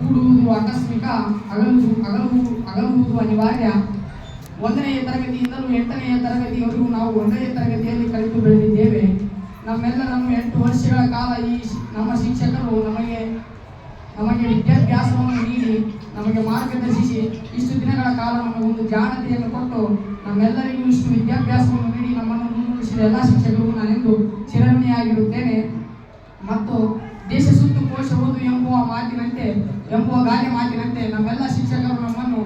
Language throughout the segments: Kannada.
ಕೂಡುವುದು ಆಕಸ್ಮಿಕ ಅಗಲುವುದು ಅಗಲು ಅಗಲುವುದು ಅನಿವಾರ್ಯ. ಒಂದನೆಯ ತರಗತಿಯಿಂದಲೂ ಎಂಟನೆಯ ತರಗತಿಯವರೆಗೂ ನಾವು ಒಂದನೆಯ ತರಗತಿಯಲ್ಲಿ ಕಲಿತು ಬೆಳೆದಿದ್ದೇವೆ. ನಮ್ಮೆಲ್ಲರನ್ನು ಎಂಟು ವರ್ಷಗಳ ಕಾಲ ಈ ನಮ್ಮ ಶಿಕ್ಷಕರು ನಮಗೆ ನಮಗೆ ವಿದ್ಯಾಭ್ಯಾಸವನ್ನು ನೀಡಿ, ನಮಗೆ ಮಾರ್ಗದರ್ಶಿಸಿ ಇಷ್ಟು ದಿನಗಳ ಕಾಲ ನಮಗೆ ಒಂದು ಜಾಣತೆಯನ್ನು ಕೊಟ್ಟು ನಮ್ಮೆಲ್ಲರಿಗೂ ಇಷ್ಟು ವಿದ್ಯಾಭ್ಯಾಸವನ್ನು ನೀಡಿ ನಮ್ಮನ್ನು ಮುನ್ನಡೆಸಿದ ಎಲ್ಲ ಶಿಕ್ಷಕರಿಗೂ ನಾನೆಂದು ಚಿರಋಣಿಯಾಗಿರುತ್ತೇನೆ ಮತ್ತು ದೇಶ ಸುತ್ತು ಕೋಶ ಓದು ಎಂಬುವ ಮಾತಿನಂತೆ, ಎಂಬುವ ಗಾದೆ ಮಾತಿನಂತೆ ನಮ್ಮೆಲ್ಲ ಶಿಕ್ಷಕರು ನಮ್ಮನ್ನು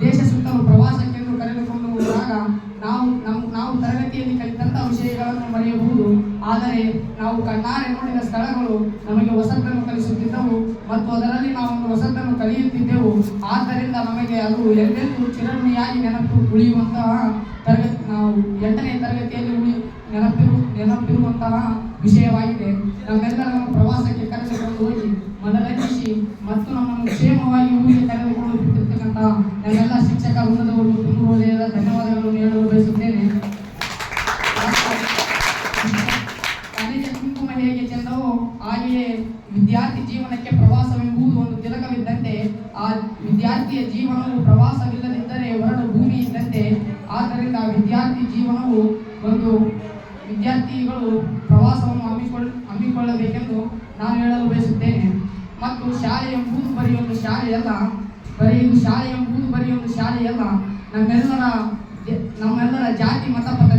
ದೇಶ ಸುತ್ತಲು ಪ್ರವಾಸಕ್ಕೆಂದು ಕರೆದುಕೊಂಡು ಹೋದಾಗ ನಾವು ನಮ್, ನಾವು ತರಗತಿಯಲ್ಲಿ ಕಲಿತಂತಹ ವಿಷಯಗಳನ್ನು ಮರೆಯಬಹುದು. ಆದರೆ ನಾವು ಕಣ್ಣಾರೆ ನೋಡಿದ ಸ್ಥಳಗಳು ನಮಗೆ ಹೊಸತನ್ನು ಕಲಿಸುತ್ತಿದ್ದವು ಮತ್ತು ಅದರಲ್ಲಿ ನಾವು ಒಂದು ಹೊಸತನ್ನು ಕಲಿಯುತ್ತಿದ್ದೆವು. ಆದ್ದರಿಂದ ನಮಗೆ ಅದು ಎಲ್ಲೆಂದೂ ಚಿರಋಣಿಯಾಗಿ ನೆನಪು ಉಳಿಯುವಂತಹ ತರಗತಿ, ನಾವು ಎಂಟನೇ ತರಗತಿಯಲ್ಲಿ ಉಳಿ, ನೆನಪಿರು, ನೆನಪಿರುವಂತಹ ವಿಷಯವಾಗಿದೆ. ನಮ್ಮೆಲ್ಲರನ್ನು ಪ್ರವಾಸಕ್ಕೆ ಕರೆದುಕೊಂಡು ವಿದ್ಯಾರ್ಥಿ ಜೀವನಕ್ಕೆ ಪ್ರವಾಸವೆಂಬುದು ಒಂದು ತಿಲಕವಿದ್ದಂತೆ, ಆ ವಿದ್ಯಾರ್ಥಿಯ ಜೀವನವು ಪ್ರವಾಸವಿಲ್ಲದಿದ್ದರೆ ಹೊರಡು ಭೂಮಿ ಇದ್ದಂತೆ. ಆದ್ದರಿಂದ ವಿದ್ಯಾರ್ಥಿ ಜೀವನವು ಒಂದು ವಿದ್ಯಾರ್ಥಿಗಳು ಪ್ರವಾಸವನ್ನು ಹಮ್ಮಿಕೊಳ್ಳ, ಹಮ್ಮಿಕೊಳ್ಳಬೇಕೆಂದು ನಾನು ಹೇಳಲು ಬಯಸುತ್ತೇನೆ. ಮತ್ತು ಶಾಲೆ ಎಂಬುದು ಬರೀ ಒಂದು ಶಾಲೆಯಲ್ಲ, ಬರೀ ಇದು ಶಾಲೆ ಎಂಬುದು ಬರೀ ಒಂದು ಶಾಲೆಯಲ್ಲ. ನಮ್ಮೆಲ್ಲರ ನಮ್ಮೆಲ್ಲರ ಜಾತಿ, ಮತ ಪಥದಿಂದ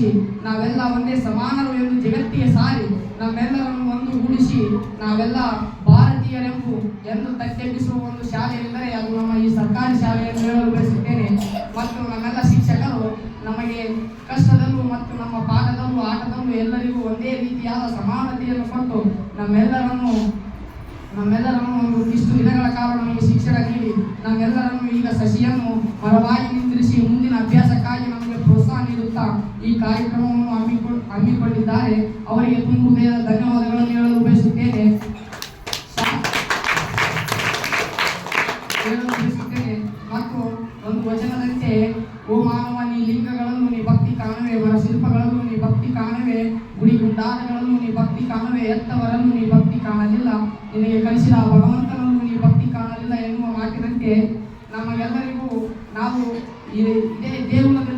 ದೂರಗೊಳಿಸಿ ನಾವೆಲ್ಲ ಒಂದೇ ಸಮಾನರು ಎಂದು ಜಗತ್ತಿಗೆ ಸಾರಿ, ನಮ್ಮೆಲ್ಲರನ್ನು ಒಂದುಗೂಡಿಸಿ ನಾವೆಲ್ಲ ಭಾರತೀಯರೆಂಬು ಎಂದು ತಟ್ಟೆಬ್ಬಿಸುವ ಒಂದು ಶಾಲೆ ಎಂದರೆ ಅದು ನಮ್ಮ ಈ ಸರ್ಕಾರಿ ಶಾಲೆ ಎಂದು ಹೇಳಲು ಬಯಸುತ್ತೇನೆ. ಮತ್ತು ನಮ್ಮೆಲ್ಲ ಶಿಕ್ಷಕರು ನಮಗೆ ಕಷ್ಟದಲ್ಲೂ ಮತ್ತು ನಮ್ಮ ಪಾಠದಲ್ಲೂ ಆಟದಲ್ಲೂ ಎಲ್ಲರಿಗೂ ಒಂದೇ ರೀತಿಯಾದ ಸಮಾನತೆಯನ್ನು ಕೊಟ್ಟು ನಮ್ಮೆಲ್ಲರನ್ನು ನಮ್ಮೆಲ್ಲರನ್ನು ಒಂದು ಇಷ್ಟು ದಿನಗಳ ಕಾಲ ನಮಗೆ ಶಿಕ್ಷಣ ನೀಡಿ, ನಮ್ಮೆಲ್ಲರನ್ನು ಈಗ ಸಸಿಯನ್ನು ಮರವಾಗಿ ಈ ಕಾರ್ಯಕ್ರಮವನ್ನು ಹಮ್ಮಿಕೊಂಡು ಹಮ್ಮಿಕೊಂಡಿದ್ದಾರೆ. ಅವರಿಗೆ ತುಂಬ ಧನ್ಯವಾದಗಳನ್ನು ಹೇಳಲು ಬಯಸುತ್ತೇನೆ. ಹೇಳಲು ಬಯಸುತ್ತೇನೆ. ಮತ್ತು ಒಂದು ವಚನದಂತೆ, ಓ ಮಾನವ, ನೀ ಲಿಂಗಗಳನ್ನು ನೀ ಭಕ್ತಿ ಕಾಣುವೆ ಮರ ಶಿಲ್ಪಗಳನ್ನು ನೀ ಭಕ್ತಿ ಕಾಣುವೆ, ಗುಡಿ ಗುಂಡಾರಗಳನ್ನು ನೀ ಭಕ್ತಿ ಕಾಣುವೆ ಎತ್ತವರನ್ನು ನೀ ಭಕ್ತಿ ಕಾಣಲಿಲ್ಲ. ನಿನಗೆ ಕಲಿಸಿದ ಭಗವಂತನನ್ನು ನೀ ಭಕ್ತಿ ಕಾಣಲಿಲ್ಲ ಎನ್ನುವ ಮಾತಿನಂತೆ ನಮಗೆಲ್ಲರಿಗೂ ನಾವು ಇದೇ ದೇಗುಲದಲ್ಲಿರುವ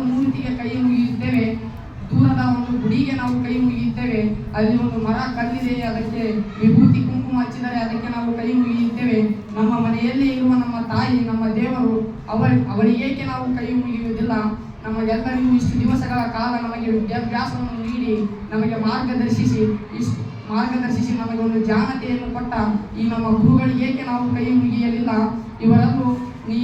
ಒಂದು ಮೂರ್ತಿಗೆ ಕೈ ಮುಗಿಯುತ್ತೇವೆ. ದೂರದ ಒಂದು ಗುಡಿಗೆ ನಾವು ಕೈ ಮುಗಿಯುತ್ತೇವೆ. ಅಲ್ಲಿ ಒಂದು ಮರ ಕಲ್ಲಿದೆ, ಅದಕ್ಕೆ ವಿಭೂತಿ ಕುಂಕುಮ ಹಚ್ಚಿದರೆ ಅದಕ್ಕೆ ನಾವು ಕೈ ಮುಗಿಯುತ್ತೇವೆ. ನಮ್ಮ ಮನೆಯಲ್ಲಿ ಇರುವ ನಮ್ಮ ತಾಯಿ, ನಮ್ಮ ದೇವರು ಅವರು ಅವರಿಗೇಕೆ ನಾವು ಕೈ ಮುಗಿಯುವುದಿಲ್ಲ. ನಮಗೆಲ್ಲರಿಗೂ ಇಷ್ಟು ದಿವಸಗಳ ಕಾಲ ನಮಗೆ ವಿದ್ಯಾಭ್ಯಾಸವನ್ನು ನೀಡಿ, ನಮಗೆ ಮಾರ್ಗದರ್ಶಿಸಿ, ಇಷ್ಟು ಮಾರ್ಗದರ್ಶಿಸಿ ನಮಗೆ ಒಂದು ಜಾಣತೆಯನ್ನು ಕೊಟ್ಟ ಈ ನಮ್ಮ ಗುರುಗಳಿಗೇಕೆ ನಾವು ಕೈ ಮುಗಿಯಲಿಲ್ಲ ಇವರಲ್ಲೂ ನೀ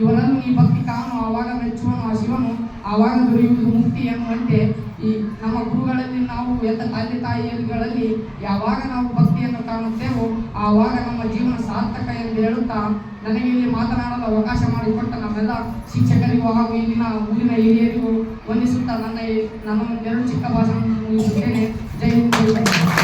ಇವರಲ್ಲೂ ನೀ ಭಕ್ತಿ ಕಾಣು ಆವಾಗ ಮೆಚ್ಚುವನು ಆ ಶಿವನು ಆವಾಗ ದೊರೆಯುವುದು ಮುಕ್ತಿ ಎನ್ನುವಂತೆ ಈ ನಮ್ಮ ಗುರುಗಳಲ್ಲಿ ನಾವು ಎಲ್ಲ ತಂದೆ ತಾಯಿಗಳಲ್ಲಿ ಯಾವಾಗ ನಾವು ಭಕ್ತಿಯನ್ನು ಕಾಣುತ್ತೇವೋ, ಆವಾಗ ನಮ್ಮ ಜೀವನ ಸಾರ್ಥಕ ಎಂದು ಹೇಳುತ್ತಾ ನನಗೆ ಇಲ್ಲಿ ಮಾತನಾಡಲು ಅವಕಾಶ ಮಾಡಿಕೊಟ್ಟ ನಮ್ಮೆಲ್ಲ ಶಿಕ್ಷಕರಿಗೂ ಹಾಗೂ ಇಲ್ಲಿನ ಊರಿನ ಹಿರಿಯರಿಗೂ ವಂದಿಸುತ್ತಾ ನನ್ನ ನನ್ನ ಎರಡು ಚಿಕ್ಕ ಭಾಷಣ ಮುಗಿಸುತ್ತೇನೆ ಜೈ ಹಿಂದ್.